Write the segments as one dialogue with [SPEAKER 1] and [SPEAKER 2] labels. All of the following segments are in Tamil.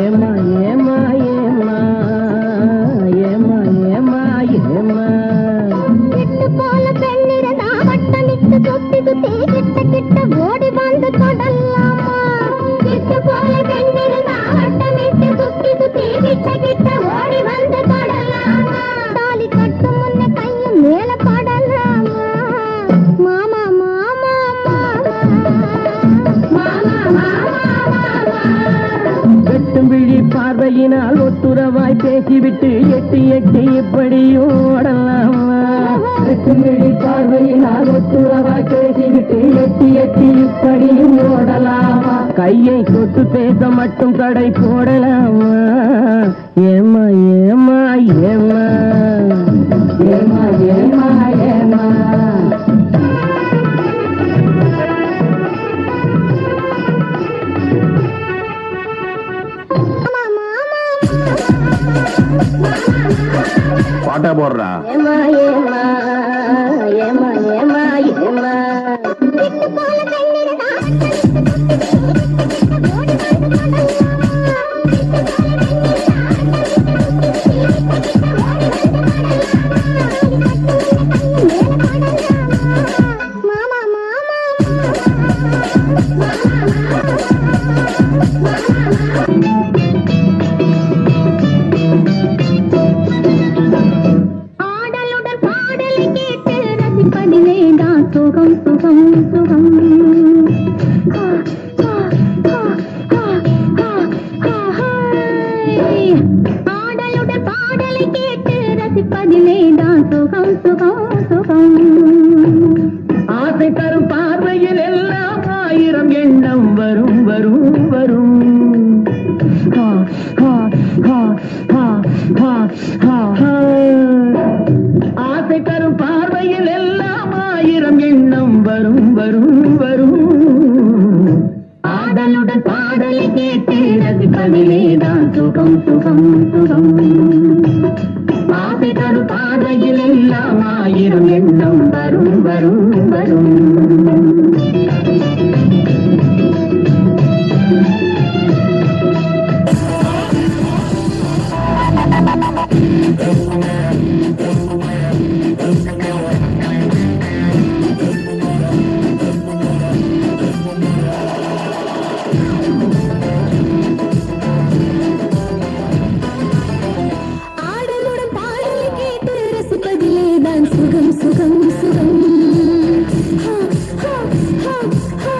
[SPEAKER 1] ఏమా ఏమా எட்டு எட்டு எட்டு இப்படி ஓடலாம்? வெட்டுமிழி பார்வையில் ஆகத்துறவா கேட்டுக்கிட்டு எட்டி எட்டி இப்படியும் ஓடலாமா? கையை தொட்டு பேச மட்டும் கடை போடலாமா? ஏமா ஏமா ஏமா ஏமா ஏமா
[SPEAKER 2] borra. సుఖం సుఖం సుఖం పాడలుడ పాడలు కేட்டு రసి సుఖం సుఖం సుఖం.
[SPEAKER 1] దాచుకొంటుగం తుగం மாபிதரு பாதையிலெல்லாம் ஆயிரம் எண்ணம் வரும் வரும் வரும் Thank you. Ah!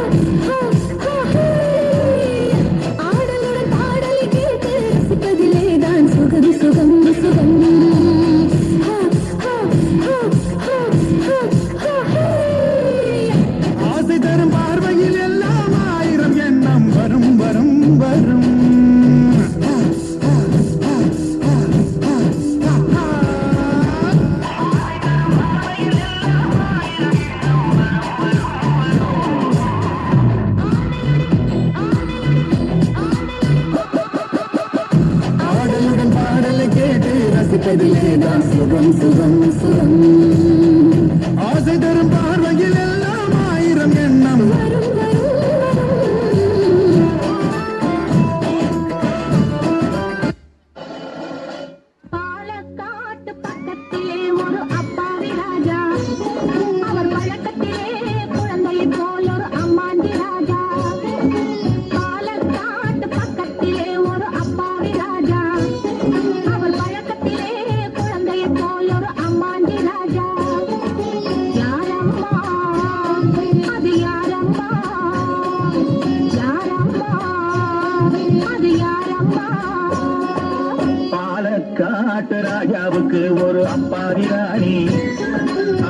[SPEAKER 1] காட்டு ராஜாவுக்கு ஒரு அப்பாவி ராணி.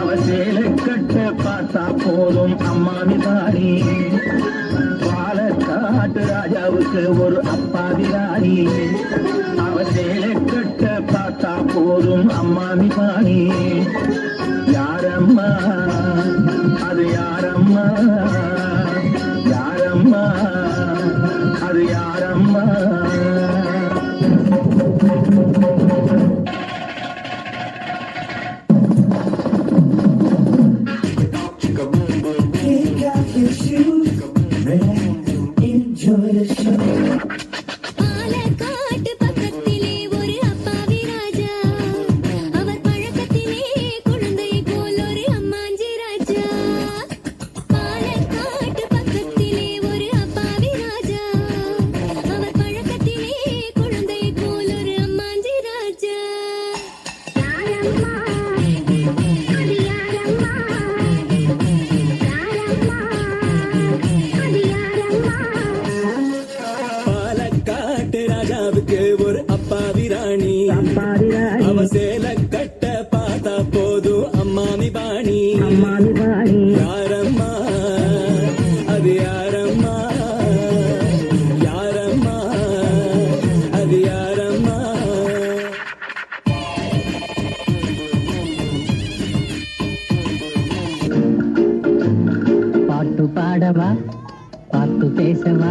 [SPEAKER 1] அவ சேலை கட்டு பார்த்தா போதும் அம்மாவி ராணி பாலக்காட்டு ராஜாவுக்கு ஒரு அப்பாவி ராணி. அவ சேலை கட்டு பார்த்தா போதும் அம்மாவி ராணி ఓదు అమ్మాని బాణి. యారమ్మా అది యారమ్మా
[SPEAKER 3] యారమ్మా అది యారమ్మా.
[SPEAKER 4] పాటు పాడవా? పాటు చేసవా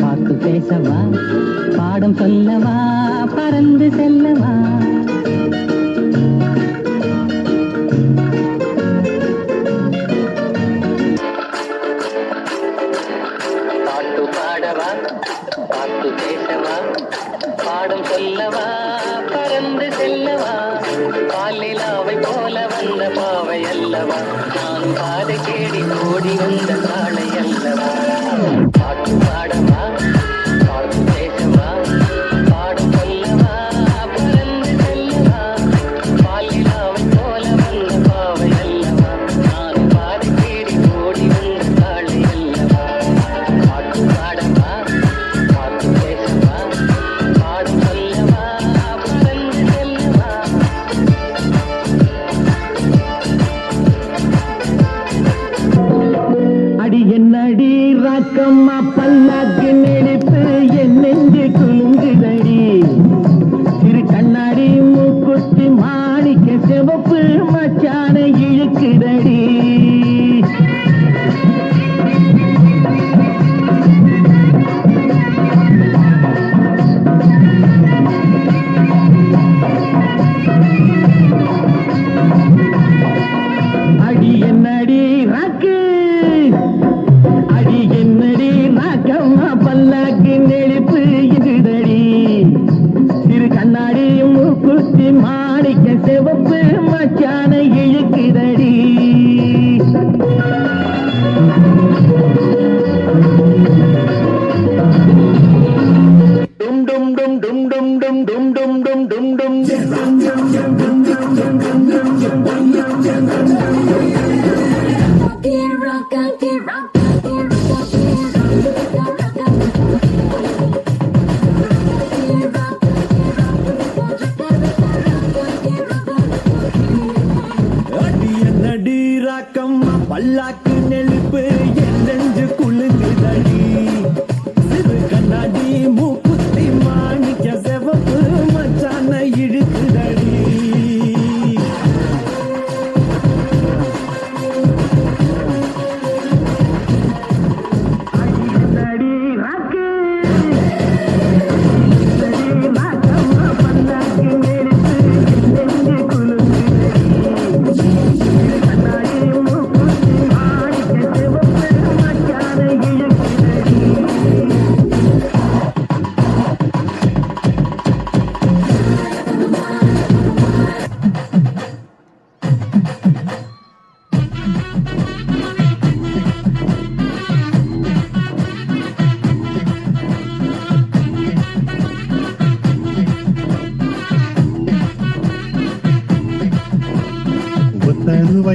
[SPEAKER 4] பார்த்து பேசவா? பாடம் சொல்லவா? பறந்து செல்லவா? பாட்டு பாடவா? பார்த்து பேசவா? பாடம் சொல்லவா? பறந்து செல்லவா? பாலிலாவை போல வந்த பாவை அல்லவா? நான் பாதை தேடி ஓடி வந்த
[SPEAKER 2] give me துடிப்பு என் நெஞ்சு
[SPEAKER 5] குளிர்ந்ததடி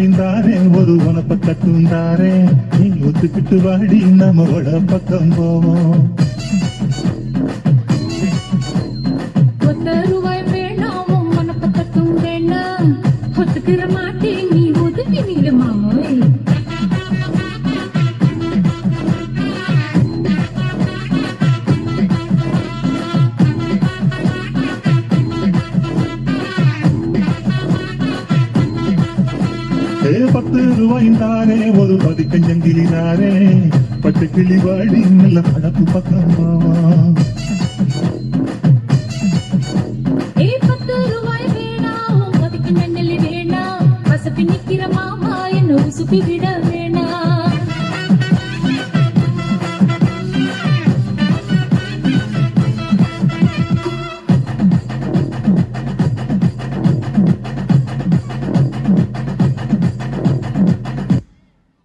[SPEAKER 5] பாய்ந்தாரே ஒரு உனப்ப கட்டுந்தாரே நீ ஒத்துக்கிட்டு வாடி நம்மளோட பக்கம் போவோம்
[SPEAKER 6] ஒத்துக்கிற மாட்டேன்.
[SPEAKER 5] பத்து ரூபாயும் தானே ஒரு பதிக்கஞ்சங்கிலினாரே பட்டு கிளிவாடி நல்ல படப்பு பக்கமாவா சுப்பி விட